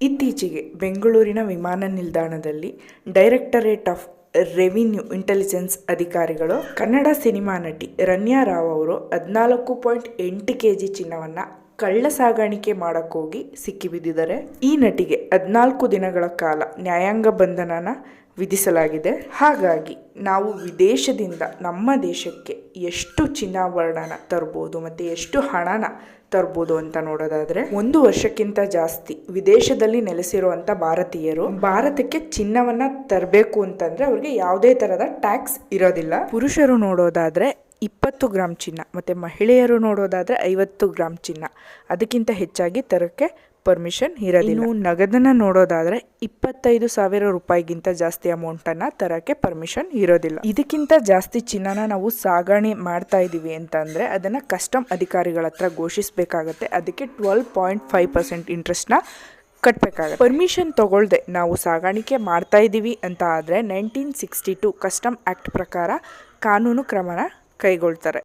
ಇತ್ತೀಚೆಗೆ ಬೆಂಗಳೂರಿನ ವಿಮಾನ ನಿಲ್ದಾಣದಲ್ಲಿ ಡೈರೆಕ್ಟರೇಟ್ ಆಫ್ ರೆವಿನ್ಯೂ ಇಂಟೆಲಿಜೆನ್ಸ್ ಅಧಿಕಾರಿಗಳು ಕನ್ನಡ ಸಿನಿಮಾ ನಟಿ ರನ್ಯಾ ರಾವ್ ಅವರು ಹದಿನಾಲ್ಕು ಪಾಯಿಂಟ್ ಎಂಟು ಕೆ ಜಿ ಚಿನ್ನವನ್ನು ಕಳ್ಳ ಸಾಗಾಣಿಕೆ ಮಾಡೋಕ್ಕೋಗಿ ಸಿಕ್ಕಿಬಿದ್ದಿದ್ದಾರೆ ಈ ನಟಿಗೆ ಹದಿನಾಲ್ಕು ದಿನಗಳ ಕಾಲ ನ್ಯಾಯಾಂಗ ಬಂಧನನ ವಿಧಿಸಲಾಗಿದೆ. ಹಾಗಾಗಿ ನಾವು ವಿದೇಶದಿಂದ ನಮ್ಮ ದೇಶಕ್ಕೆ ಎಷ್ಟು ಚಿನ್ನಾಭರಣನ ತರ್ಬೋದು ಮತ್ತು ಎಷ್ಟು ಹಣನ ತರ್ಬೋದು ಅಂತ ನೋಡೋದಾದರೆ, ಒಂದು ವರ್ಷಕ್ಕಿಂತ ಜಾಸ್ತಿ ವಿದೇಶದಲ್ಲಿ ನೆಲೆಸಿರುವಂಥ ಭಾರತೀಯರು ಭಾರತಕ್ಕೆ ಚಿನ್ನವನ್ನು ತರಬೇಕು ಅಂತಂದರೆ ಅವ್ರಿಗೆ ಯಾವುದೇ ಥರದ ಟ್ಯಾಕ್ಸ್ ಇರೋದಿಲ್ಲ. ಪುರುಷರು ನೋಡೋದಾದ್ರೆ ಇಪ್ಪತ್ತು ಗ್ರಾಮ್ ಚಿನ್ನ. ಮತ್ತು ಮಹಿಳೆಯರು ನೋಡೋದಾದರೆ ಐವತ್ತು ಗ್ರಾಮ್ ಚಿನ್ನ. ಅದಕ್ಕಿಂತ ಹೆಚ್ಚಾಗಿ ತರೋಕ್ಕೆ ಪರ್ಮಿಷನ್ ಇರೋದಿಲ್ಲ. ನಗದನ್ನ ನೋಡೋದಾದರೆ ಇಪ್ಪತ್ತೈದು ಸಾವಿರ ರೂಪಾಯಿಗಿಂತ ಜಾಸ್ತಿ ಅಮೌಂಟನ್ನು ತರೋಕ್ಕೆ ಪರ್ಮಿಷನ್ ಇರೋದಿಲ್ಲ. ಇದಕ್ಕಿಂತ ಜಾಸ್ತಿ ಚಿನ್ನನ ನಾವು ಸಾಗಣೆ ಮಾಡ್ತಾ ಇದ್ದೀವಿ ಅಂತಂದರೆ ಅದನ್ನು ಕಸ್ಟಮ್ ಅಧಿಕಾರಿಗಳ ಹತ್ರ ಘೋಷಿಸಬೇಕಾಗತ್ತೆ. ಅದಕ್ಕೆ ಟ್ವೆಲ್ ಪಾಯಿಂಟ್ ಫೈವ್ ಪರ್ಸೆಂಟ್ ಇಂಟ್ರೆಸ್ಟ್ನ ಕಟ್ಟಬೇಕಾಗುತ್ತೆ ಪರ್ಮಿಷನ್ ತೊಗೊಳ್ದೆ ನಾವು ಸಾಗಾಣಿಕೆ ಮಾಡ್ತಾ ಇದ್ದೀವಿ ಅಂತ ಆದರೆ nineteen sixty two custom act ಪ್ರಕಾರ ಕಾನೂನು ಕ್ರಮನ ಕೈಗೊಳ್ತಾರೆ.